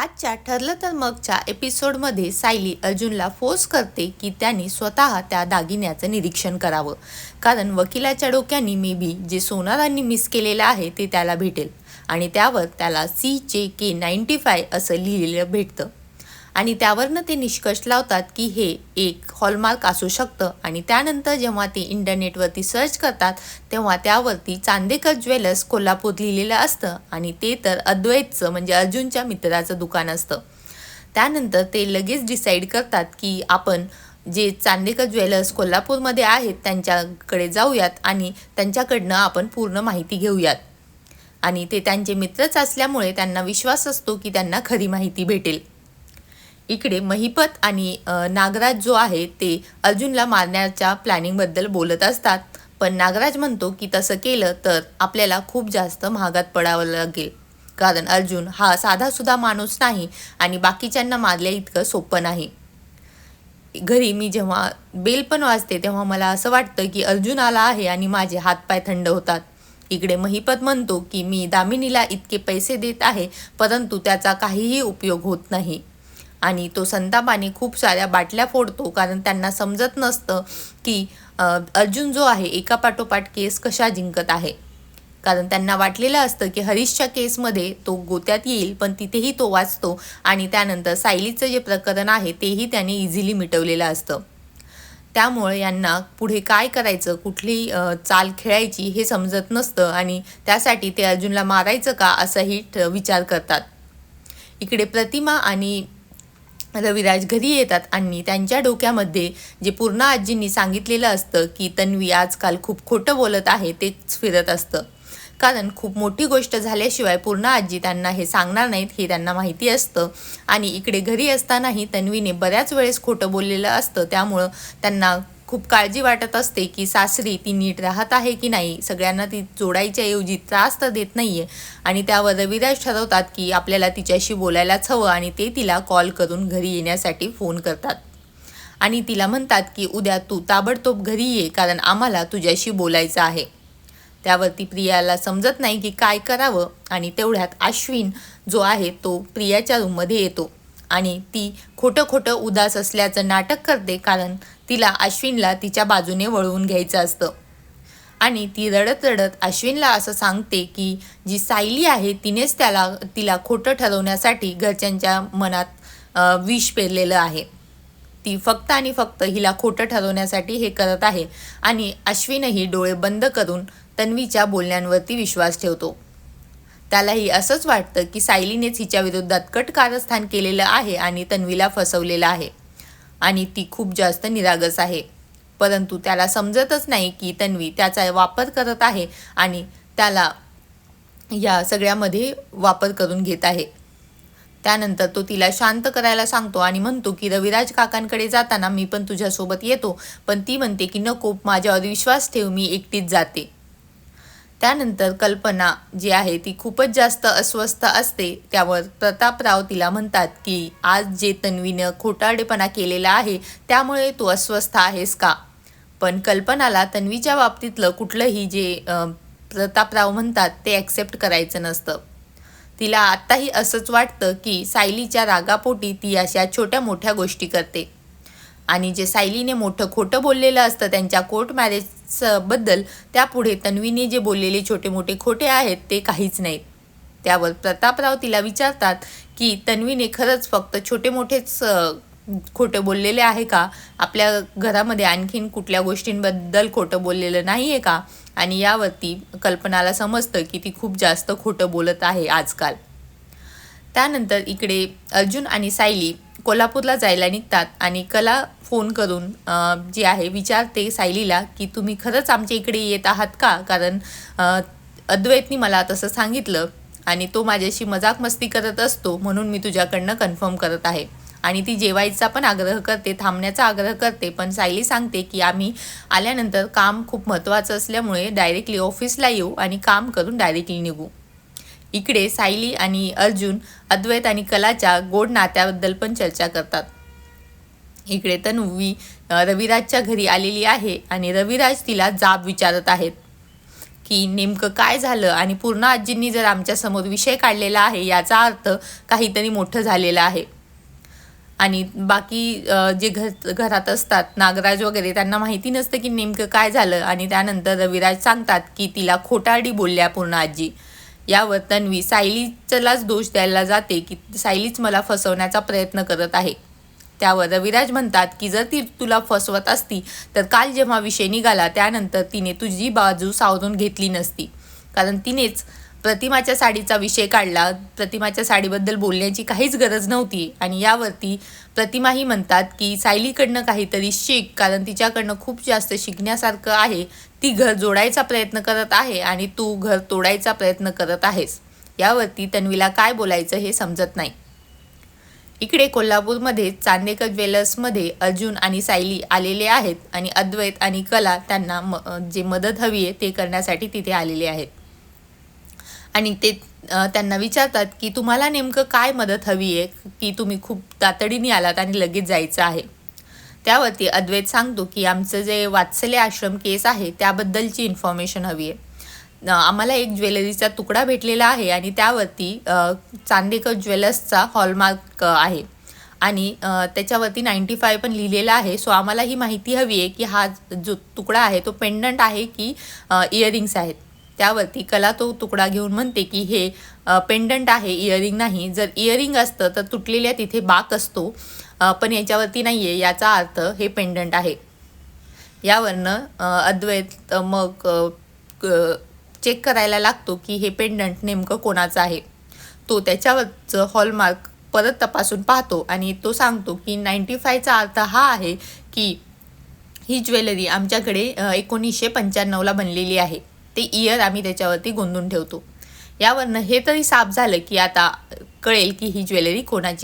आजच्या ठरलं तर मगच्या एपिसोडमध्ये सायली अर्जुनला फोर्स करते की त्यांनी स्वतः त्या दागिन्याचं निरीक्षण करावं. कारण वकिलाच्या डोक्याने मे बी जे सोनारांनी मिस केलेलं आहे ते त्याला भेटेल. आणि त्यावर त्याला सी जे के नाईन्टी फाय असं लिहिलेलं भेटतं. आणि त्यावरनं ते निष्कर्ष लावतात की हे एक हॉलमार्क असू शकतं. आणि त्यानंतर जेव्हा ते इंटरनेटवरती सर्च करतात तेव्हा त्यावरती चांदेकर ज्वेलर्स कोल्हापूर लिहिलेलं असतं. आणि ते तर अद्वैतचं म्हणजे अर्जुनच्या मित्राचं दुकान असतं. त्यानंतर ते लगेच डिसाईड करतात की आपण जे चांदेकर ज्वेलर्स कोल्हापूरमध्ये आहेत त्यांच्याकडे जाऊयात आणि त्यांच्याकडनं आपण पूर्ण माहिती घेऊयात. आणि ते त्यांचे मित्रच असल्यामुळे त्यांना विश्वास असतो की त्यांना खरी माहिती भेटेल. इकडे महिपत आणि नागराज जो आहे ते अर्जुनला मारण्याच्या प्लॅनिंगबद्दल बोलत असतात. पण नागराज म्हणतो की तसं केलं तर आपल्याला खूप जास्त महागात पडावं लागेल. कारण अर्जुन हा साधासुद्धा माणूस नाही आणि बाकीच्यांना मारल्या इतकं सोपं नाही. घरी मी जेव्हा बेल पण वाजते तेव्हा मला असं वाटतं की अर्जुन आला आहे आणि माझे हातपाय थंड होतात. इकडे महिपत म्हणतो की मी दामिनीला इतके पैसे देत आहे परंतु त्याचा काहीही उपयोग होत नाही. आणि तो संतापाने खूप साऱ्या बाटल्या फोडतो कारण त्यांना समजत नसतं की अर्जुन जो आहे एका पाठोपाठ केस कशा जिंकत आहे. कारण त्यांना वाटलेलं असतं की हरीशच्या केसमध्ये तो गोत्यात येईल पण तिथेही तो वाचतो आणि त्यानंतर सायलीचं जे प्रकरण आहे तेही त्याने इझिली मिटवलेलं असतं. त्यामुळे यांना पुढे काय करायचं कुठली चाल खेळायची हे समजत नसतं आणि त्यासाठी ते अर्जुनला मारायचं का असंही विचार करतात. इकडे प्रतिमा आणि रविराज घरी येतात आणि त्यांच्या डोक्यामध्ये जे पूर्ण आजींनी सांगितलेलं असतं की तन्वी आजकाल खूप खोटं बोलत आहे तेच फिरत असतं. कारण खूप मोठी गोष्ट झाल्याशिवाय पूर्ण आजी त्यांना हे सांगणार नाहीत हे त्यांना माहिती असतं. आणि इकडे घरी असतानाही तन्वीने बऱ्याच वेळेस खोटं बोललेलं असतं त्यामुळं त्यांना खूप काळजी वाटत असते की सासरी ती नीट राहत आहे की नाही. सगळ्यांना ती जोडायच्या ऐवजी त्रास तर देत नाही आहे आणि त्यावर रविराज ठरवतात की आपल्याला तिच्याशी बोलायलाच हवं आणि ते तिला कॉल करून घरी येण्यासाठी फोन करतात. आणि तिला म्हणतात की उद्या तू ताबडतोब घरी ये कारण आम्हाला तुझ्याशी बोलायचं आहे. त्यावरती प्रियाला समजत नाही की काय करावं आणि तेवढ्यात अश्विन जो आहे तो प्रियाच्या रूममध्ये येतो. आणि ती खोटं खोटं उदास असल्याचं नाटक करते कारण तिला अश्विनला तिच्या बाजूने वळवून घ्यायचं असतं. आणि ती रडत रडत अश्विनला असं सांगते की जी सायली आहे तिनेच त्याला तिला खोटं ठरवण्यासाठी घरच्यांच्या मनात विष पेरलेलं आहे. ती फक्त आणि फक्त हिला खोटं ठरवण्यासाठी हे करत आहे आणि अश्विनही डोळे बंद करून तन्वीच्या बोलण्यांवरती विश्वास ठेवतो. त्यालाही असंच वाटतं की सायलीनेच हिच्या विरोधात कट कारस्थान केलेलं आहे आणि तन्वीला फसवलेलं आहे. आणि ती खूप जास्त निरागस आहे. परंतु त्याला समजतच नाही की तन्वी त्याचा वापर करत आहे आणि त्याला या सगळ्यामध्ये वापर करून घेत आहे. त्यानंतर तो तिला शांत करायला सांगतो आणि म्हणतो की रविराज काकांकडे जाताना मी पण तुझ्यासोबत येतो पण ती म्हणते की नको माझ्यावर विश्वास ठेव मी एकटीच जाते. त्यानंतर कल्पना जी आहे ती खूपच जास्त अस्वस्थ असते त्यावर प्रतापराव तिला म्हणतात की आज जे तन्वीनं खोटाडेपणा केलेला आहे त्यामुळे तू अस्वस्थ आहेस का? पण कल्पनाला तन्वीच्या बाबतीतलं कुठलंही जे प्रतापराव म्हणतात ते ॲक्सेप्ट करायचं नसतं. तिला आत्ताही असंच वाटतं की सायलीच्या रागापोटी ती अशा छोट्या मोठ्या गोष्टी करते. आणि जे सायलीने मोठं खोटं बोललेलं असतं त्यांच्या कोर्ट मॅरेज बद्दल त्यापुढे तन्वीने जे बोललेले छोटे मोठे खोटे आहेत ते काहीच नाहीत. त्यावर प्रतापराव तिला विचारतात की तन्वीने खरंच फक्त छोटे मोठेच खोटं बोललेले आहे का? आपल्या घरामध्ये आणखीन कुठल्या गोष्टींबद्दल खोटं बोललेलं नाही आहे का? आणि यावरती कल्पनाला समजतं की ती खूप जास्त खोटं बोलत आहे आजकाल. त्यानंतर इकडे अर्जुन आणि सायली कोल्हापूरला जायला निघतात आणि कला फोन करून जी आहे विचारते सायलीला की तुम्ही खरंच आमच्या इकडे येत आहात का? कारण अद्वैतनी मला तसं सांगितलं आणि तो माझ्याशी मजाक मस्ती करत असतो म्हणून मी तुझ्याकडनं कन्फर्म करत आहे. आणि ती जेवायचा पण आग्रह करते थांबण्याचा आग्रह करते पण सायली सांगते की आम्ही आल्यानंतर काम खूप महत्त्वाचं असल्यामुळे डायरेक्टली ऑफिसला येऊ आणि काम करून डायरेक्टली निघू. इकडे सायली आणि अर्जुन अद्वैत आणि कलाच्या गोड नात्याबद्दल पण चर्चा करतात. इकडे तन्वी रविराजच्या घरी आलेली आहे आणि रविराज तिला जाब विचारत आहेत की नेमकं काय झालं आणि पूर्ण आजींनी जर आमच्यासमोर विषय काढलेला आहे याचा अर्थ काहीतरी मोठं झालेलं आहे. आणि बाकी जे घर घरात असतात नागराज वगैरे त्यांना माहिती नसतं की नेमकं काय झालं आणि त्यानंतर रविराज सांगतात की तिला खोटारडी बोलल्या पूर्ण आजी. यावर तन्वी सायलीचलाच दोष द्यायला जाते की सायलीच मला फसवण्याचा प्रयत्न करत आहे. त्यावर रविराज म्हणतात की जर ती तुला फसवत असती तर काल जेव्हा विषय निघाला त्यानंतर तिने तुझी बाजू सावरून घेतली नसती. कारण तिनेच प्रतिमाच्या साडीचा विषय काढला. प्रतिमाच्या साडीबद्दल बोलण्याची काहीच गरज नव्हती. आणि यावरती प्रतिमाही म्हणतात की सायलीकडनं काहीतरी शिक कारण तिच्याकडनं खूप जास्त शिकण्यासारखं आहे. ती घर जोडायचा प्रयत्न करत आहे आणि तू घर तोडायचा प्रयत्न करत आहेस. यावरती तन्वीला काय बोलायचं हे समजत नाही. इकडे कोल्हापूरमध्ये चांदेकर ज्वेलर्समध्ये अर्जुन आणि सायली आलेले आहेत आणि अद्वैत आणि कला त्यांना म जे मदत हवी आहे ते करण्यासाठी तिथे आलेले आहेत. आणि ते त्यांना विचारतात की तुम्हाला नेमकं काय मदत हवी आहे? की तुम्ही खूप तातडीने आलात आणि लगेच जायचं आहे? त्यावरती अद्वैत सांगतो की आमचं जे वात्सल्य आश्रम केस आहे त्याबद्दलची इन्फॉर्मेशन हवी आहे. आम्हाला एक ज्वेलरीचा तुकडा भेटलेला आहे आणि त्यावरती चांदेकर ज्वेलर्सचा हॉलमार्क आहे. आणि त्याच्यावरती नाईंटी फाय पण लिहिलेला आहे. सो आम्हाला ही माहिती हवी आहे की हा जो तुकडा आहे तो पेंडंट आहे की इयरिंग्स आहेत. त्यावरती कला तो तुकडा घेऊन म्हणते की हे पेंडंट आहे इयरिंग नाही. जर इयरिंग असतं तर तुटलेल्या तिथे बाक असतो. पण याच्यावरती नाही आहे याचा अर्थ हे पेंडंट आहे. यावरनं अद्वैत मग चेक करायला लागतो की हे पेंडंट नेमकं कोणाचं आहे. तो त्याच्यावरचं हॉलमार्क परत तपासून पाहतो आणि तो सांगतो की नाईंटी फायचा अर्थ हा आहे की ही ज्वेलरी आमच्याकडे एकोणीसशे पंच्याण्णवला बनलेली आहे. ते इयर आम्ही त्याच्यावरती गोंधून ठेवतो. यावरनं हे तरी साफ झालं की आता कळेल की ही ज्वेलरी कोणाची